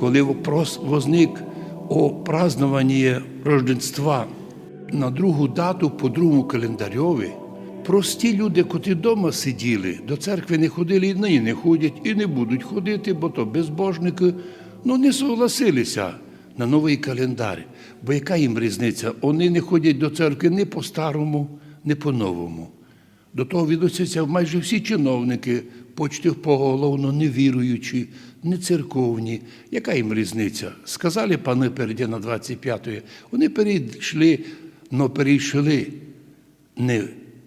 коли возник о празднованні Рождества на другу дату по другому календарьові, прості люди, котрі вдома сиділи, до церкви не ходили і нині не ходять, і не будуть ходити, бо то безбожники, ну не согласилися на новий календар. Бо яка їм різниця? Вони не ходять до церкви ні по-старому, ні по-новому. До того відносяться майже всі чиновники, почти поголовно невіруючі, не церковні. Яка їм різниця? Сказали пани переді на 25-ї, вони перейшли, но перейшли не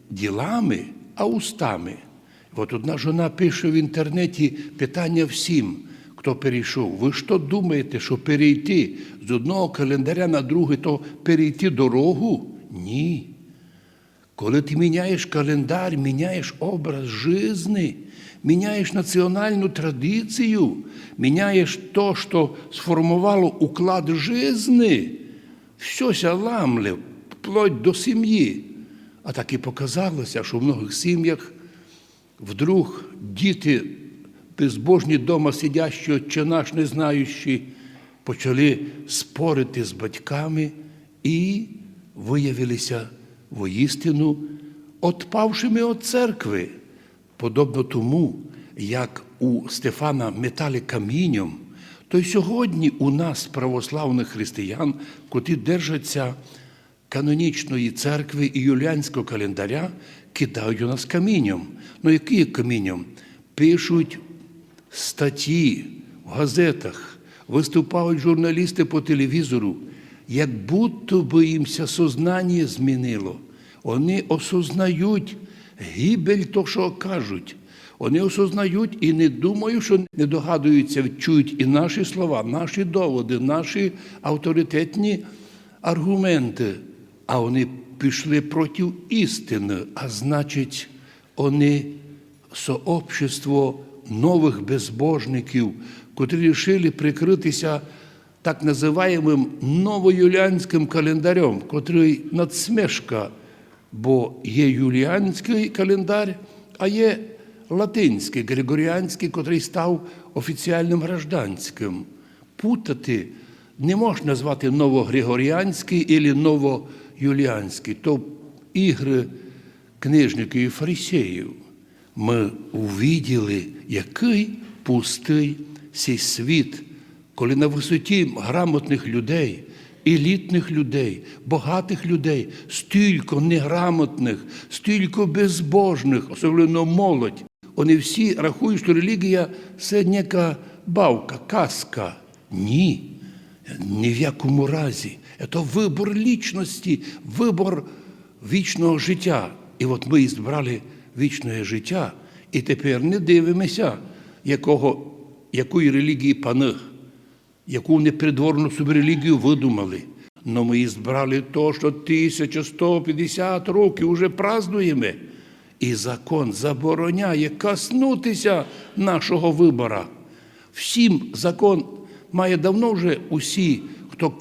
ділами, а устами. От одна жона пише в інтернеті питання всім, хто перейшов. Ви що думаєте, що перейти з одного календаря на другий, то перейти дорогу? Ні. Коли ти міняєш календар, міняєш образ жизни, міняєш національну традицію, міняєш то, що сформувало уклад жизни, все ламле, вплоть до сім'ї. А так і показалося, що в многих сім'ях вдруг діти безбожні дома сидящі, отче наш не знаючи, почали спорити з батьками і виявилися воістину отпавшими від церкви, подобно тому, як у Стефана метали камінням, то й сьогодні у нас, православних християн, котрі держаться канонічної церкви і юліанського календаря, кидають у нас камінням. Ну, який камінням? Пишуть статті в газетах, виступають журналісти по телевізору, як будто би їмся сознання змінило. Вони осознають гибель того, що кажуть. Вони осознають і не думають, що не догадуються, чують і наші слова, наші доводи, наші авторитетні аргументи. А вони пішли проти істини, а значить, вони сообщество нових безбожників, котрі вирішили прикритися так називаємим новоюліанським календарем, котрий надсмешка, бо є юліанський календар, а є латинський, григоріанський, котрий став офіціальним гражданським. Путати не можна назвати новогригоріанський або новоюліанський. То ігри книжників і фарисеїв. Ми увиділи, який пустий цей світ, коли на висоті грамотних людей, елітних людей, багатих людей, стільки неграмотних, стільки безбожних, особливо молодь. Вони всі рахують, що релігія це няка бавка, казка. Ні, ні в якому разі. Це вибор лічності, вибор вічного життя. І от ми збрали вічне життя, і тепер не дивимося, якого, якої релігії пани, яку непридворну релігію видумали. Но ми збрали то, що 1150 років вже празднуємо. І закон забороняє коснутися нашого вибора. Всім закон має давно вже усі, хто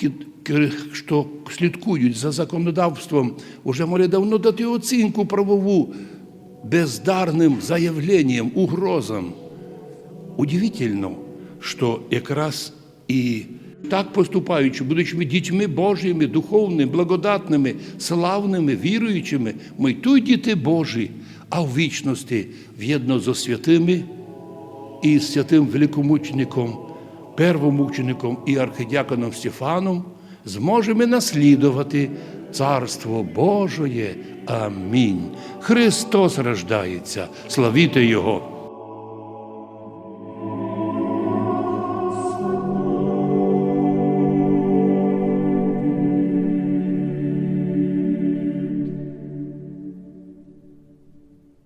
хто слідкують за законодавством, вже мали давно дати оцінку правову бездарним заявленням, угрозам. Удивительно, що якраз і так поступаючи, будучи дітьми Божими, духовними, благодатними, славними, віруючими, ми й тут діти Божі, а в вічності в'єдно зо святими і святим великомучеником, первомучеником і архидіаконом Стефаном зможемо наслідувати Царство Божоє. Амінь. Христос рождається, славіте Його!